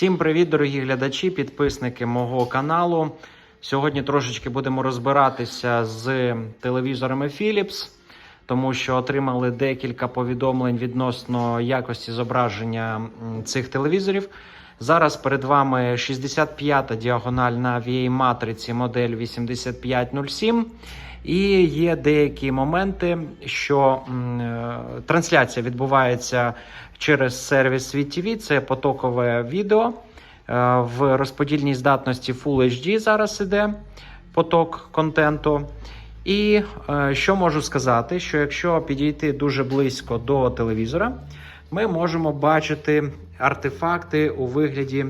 Всім привіт, дорогі глядачі, підписники мого каналу. Сьогодні трошечки будемо розбиратися з телевізорами Philips, тому що отримали декілька повідомлень відносно якості зображення цих телевізорів. Зараз перед вами 65-та діагональ на VA матриці модель 8507. І є деякі моменти, що е, трансляція відбувається через сервіс SweetTV, це потокове відео. Е, В розподільній здатності Full HD зараз іде поток контенту. І е, що можу сказати, що якщо підійти дуже близько до телевізора, ми можемо бачити артефакти у вигляді,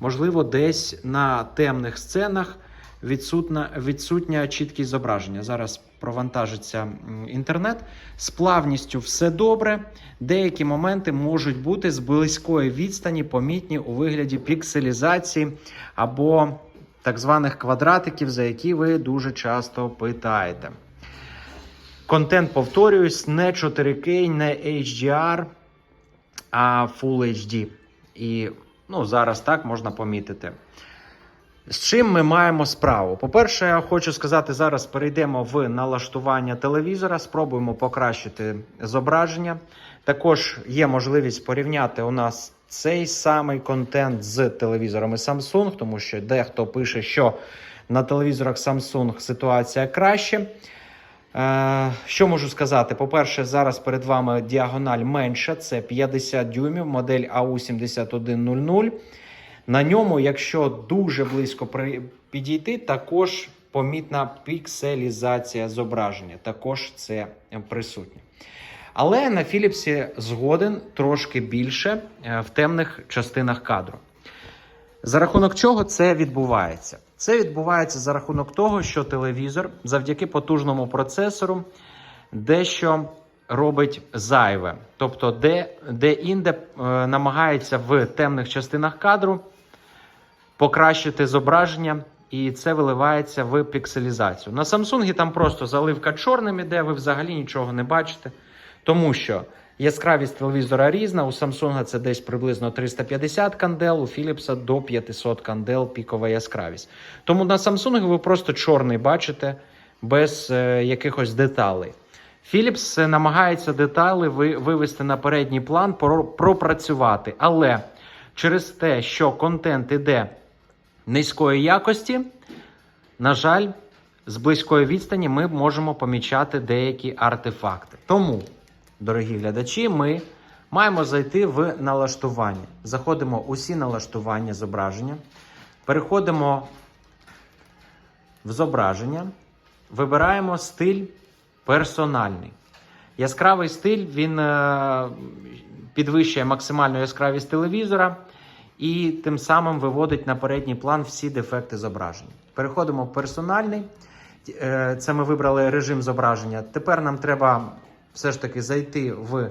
можливо, десь на темних сценах відсутна, відсутня чіткість зображення. Зараз провантажиться інтернет. З плавністю все добре. Деякі моменти можуть бути з близької відстані помітні у вигляді пікселізації або так званих квадратиків, за які ви дуже часто питаєте. Контент, повторююсь, не 4K, не HDR, а Full HD. І ну, зараз так можна помітити. З чим ми маємо справу? По-перше, я хочу сказати, зараз перейдемо в налаштування телевізора, спробуємо покращити зображення. Також є можливість порівняти у нас цей самий контент з телевізорами Samsung, тому що дехто пише, що на телевізорах Samsung ситуація краще. Е, Що можу сказати? По-перше, зараз перед вами діагональ менша, це 50 дюймів, модель AU7100. На ньому, якщо дуже близько підійти, також помітна пікселізація зображення. Також це присутнє. Але на Філіпсі згоден трошки більше е, в темних частинах кадру. За рахунок чого це відбувається? Це відбувається за рахунок того, що телевізор завдяки потужному процесору дещо робить зайве. Тобто, де, де інде е, намагається в темних частинах кадру покращити зображення, і це виливається в пікселізацію. На Samsung там просто заливка чорним іде, ви взагалі нічого не бачите. Тому що яскравість телевізора різна. У Samsung це десь приблизно 350 кандел, у Philips до 500 кандел пікова яскравість. Тому на Samsung ви просто чорний бачите без е, якихось деталей. Philips е, намагається деталі вивести на передній план, пропрацювати. Але через те, що контент іде низької якості, на жаль, з близької відстані ми можемо помічати деякі артефакти. Тому, дорогі глядачі, ми маємо зайти в налаштування. Заходимо усі налаштування зображення, переходимо в зображення, вибираємо стиль персональний. Яскравий стиль він е, підвищує максимальну яскравість телевізора і тим самим виводить на передній план всі дефекти зображення. Переходимо в персональний. Е, Це ми вибрали режим зображення. Тепер нам треба все ж таки зайти в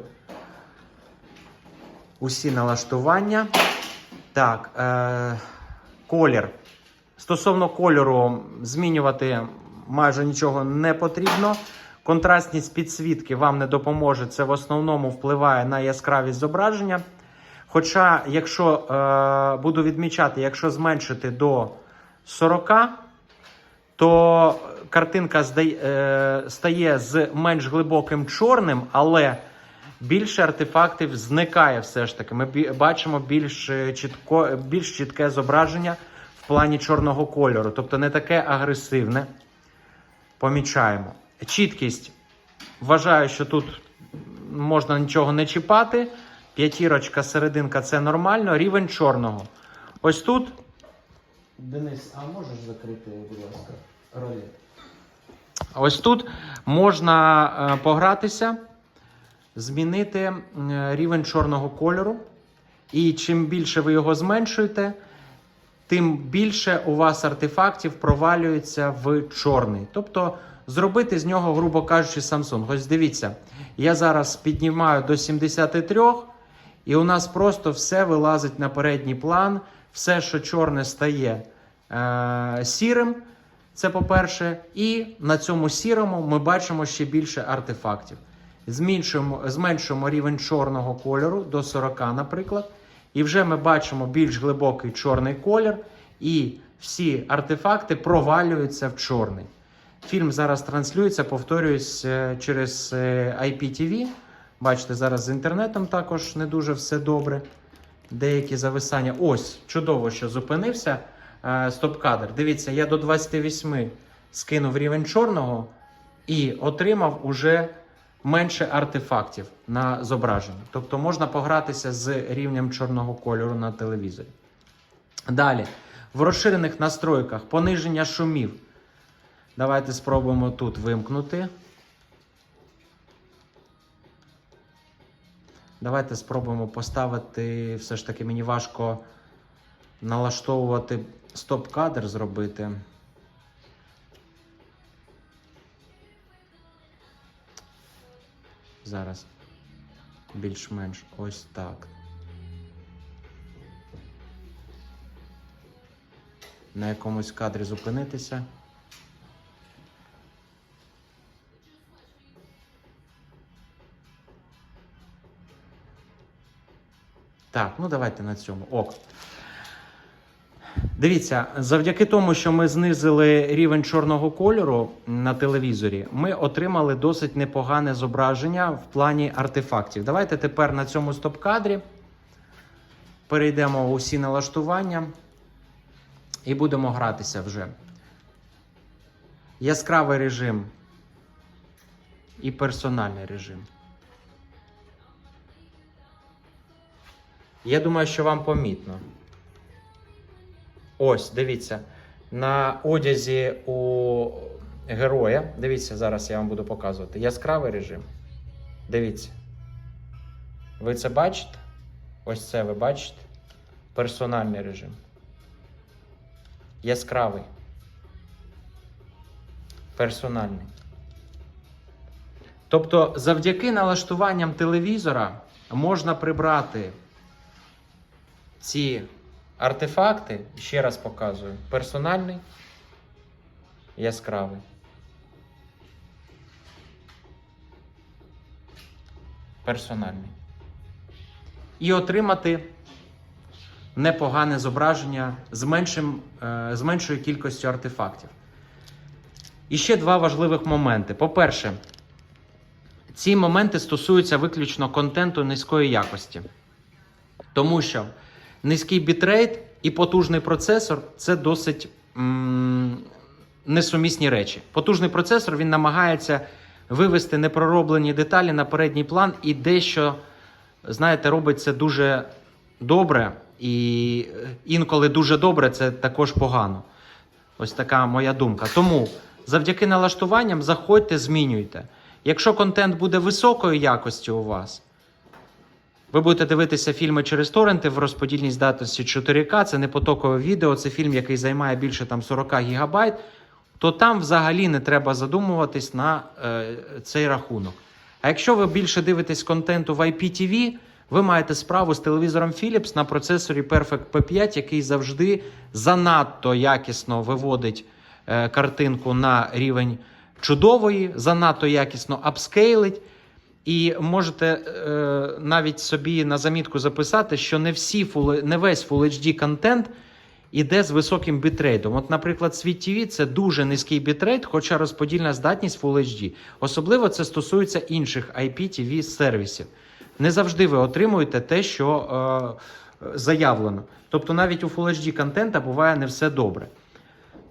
усі налаштування. Так, е, колір. Стосовно кольору, змінювати майже нічого не потрібно. Контрастність підсвітки вам не допоможе. Це в основному впливає на яскравість зображення. Хоча, якщо е, буду відмічати, якщо зменшити до 40, то картинка е, стає з менш глибоким чорним, але більше артефактів зникає все ж таки. Ми бачимо більш, е, чітко, більш чітке зображення в плані чорного кольору, тобто не таке агресивне. Помічаємо. Чіткість. Вважаю, що тут можна нічого не чіпати. П'ятірочка, серединка це нормально. Рівень чорного. Ось тут. Денис, а можеш закрити, будь ласка, ролет? Ось тут можна е, погратися, змінити рівень чорного кольору. І чим більше ви його зменшуєте, тим більше у вас артефактів провалюється в чорний. Тобто зробити з нього, грубо кажучи, Samsung. Ось дивіться, я зараз піднімаю до 73, і у нас просто все вилазить на передній план. Все, що чорне стає е- сірим. Це по-перше, і на цьому сірому ми бачимо ще більше артефактів. Зменшуємо, зменшуємо рівень чорного кольору до 40, наприклад. І вже ми бачимо більш глибокий чорний колір, і всі артефакти провалюються в чорний. Фільм зараз транслюється, повторююсь, е, через е, IPTV. Бачите, зараз з інтернетом також не дуже все добре. Деякі зависання. Ось, чудово, що зупинився е, стоп-кадр. Дивіться, я до 28 скинув рівень чорного і отримав уже менше артефактів на зображенні. Тобто можна погратися з рівнем чорного кольору на телевізорі. Далі, в розширених настройках пониження шумів. Давайте спробуємо тут вимкнути. Давайте спробуємо поставити. Все ж таки, мені важко налаштовувати стоп-кадр зробити. Зараз. Більш-менш ось так. На якомусь кадрі зупинитися. Так, ну давайте на цьому. Ок. Дивіться, завдяки тому, що ми знизили рівень чорного кольору на телевізорі, ми отримали досить непогане зображення в плані артефактів. Давайте тепер на цьому стоп-кадрі перейдемо у всі налаштування і будемо гратися вже. Яскравий режим і персональний режим. Я думаю, що вам помітно. Ось, дивіться. На одязі у героя. Дивіться, зараз я вам буду показувати. Яскравий режим. Дивіться. Ви це бачите? Ось це ви бачите? Персональний режим. Яскравий. Персональний. Тобто, завдяки налаштуванням телевізора можна прибрати ці артефакти, ще раз показую, персональний, яскравий. Персональний. І отримати непогане зображення з, меншим, е, з меншою кількістю артефактів. І ще два важливих моменти. По-перше, ці моменти стосуються виключно контенту низької якості. Тому що низький бітрейт і потужний процесор це досить м- несумісні речі. Потужний процесор він намагається вивести непророблені деталі на передній план і дещо, знаєте, робить це дуже добре, і е, інколи дуже добре це також погано. Ось така моя думка. Тому завдяки налаштуванням заходьте, змінюйте. Якщо контент буде високої якості у вас, ви будете дивитися фільми через торренти в розподільній здатності 4К, це не потокове відео, це фільм, який займає більше там 40 гігабайт, то там взагалі не треба задумуватись на е, цей рахунок. А якщо ви більше дивитесь контенту в IPTV, ви маєте справу з телевізором Philips на процесорі Perfect P5, який завжди занадто якісно виводить е, картинку на рівень чудової, занадто якісно апскейлить. І можете е, навіть собі на замітку записати, що не всі Full, не весь Full HD контент іде з високим бітрейтом. От, наприклад, Світ TV це дуже низький бітрейт, хоча розподільна здатність Full HD. Особливо це стосується інших IPTV сервісів. Не завжди ви отримуєте те, що е, заявлено. Тобто навіть у Full HD контента буває не все добре.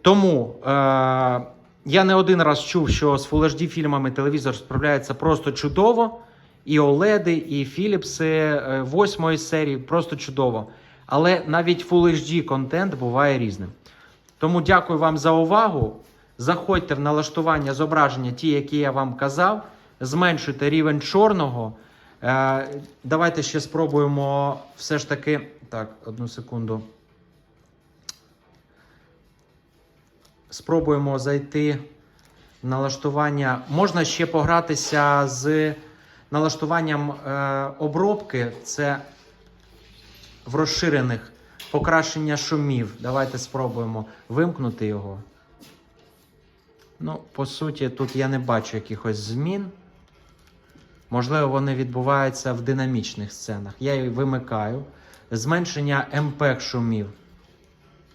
Тому е, я не один раз чув, що з Full HD фільмами телевізор справляється просто чудово. І OLED, і Philips е, восьмої серії просто чудово. Але навіть Full HD контент буває різним. Тому дякую вам за увагу. Заходьте в налаштування зображення, ті, які я вам казав. Зменшуйте рівень чорного. Е, давайте ще спробуємо все ж таки. Так, одну секунду. Спробуємо зайти в налаштування. Можна ще погратися з налаштуванням е, обробки. Це в розширених покращення шумів. Давайте спробуємо вимкнути його. Ну, по суті, тут я не бачу якихось змін. Можливо, вони відбуваються в динамічних сценах. Я її вимикаю. Зменшення МП шумів.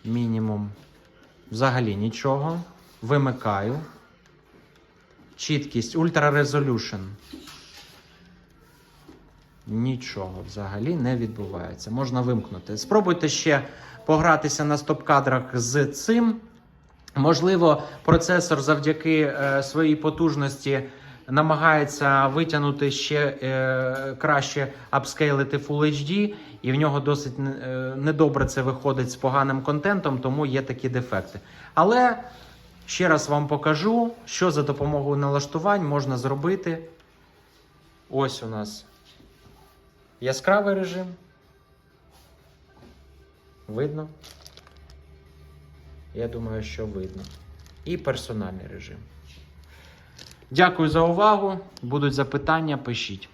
Мінімум. Взагалі нічого. Вимикаю. Чіткість Ultra. Нічого взагалі не відбувається. Можна вимкнути. Спробуйте ще погратися на стоп-кадрах з цим. Можливо, процесор завдяки е, своїй потужності намагається витягнути ще е, краще апскейлити Full HD, і в нього досить е, недобре це виходить з поганим контентом, тому є такі дефекти. Але ще раз вам покажу, що за допомогою налаштувань можна зробити. Ось у нас яскравий режим. Видно? Я думаю, що видно. І персональний режим. Дякую за увагу. Будуть запитання, пишіть.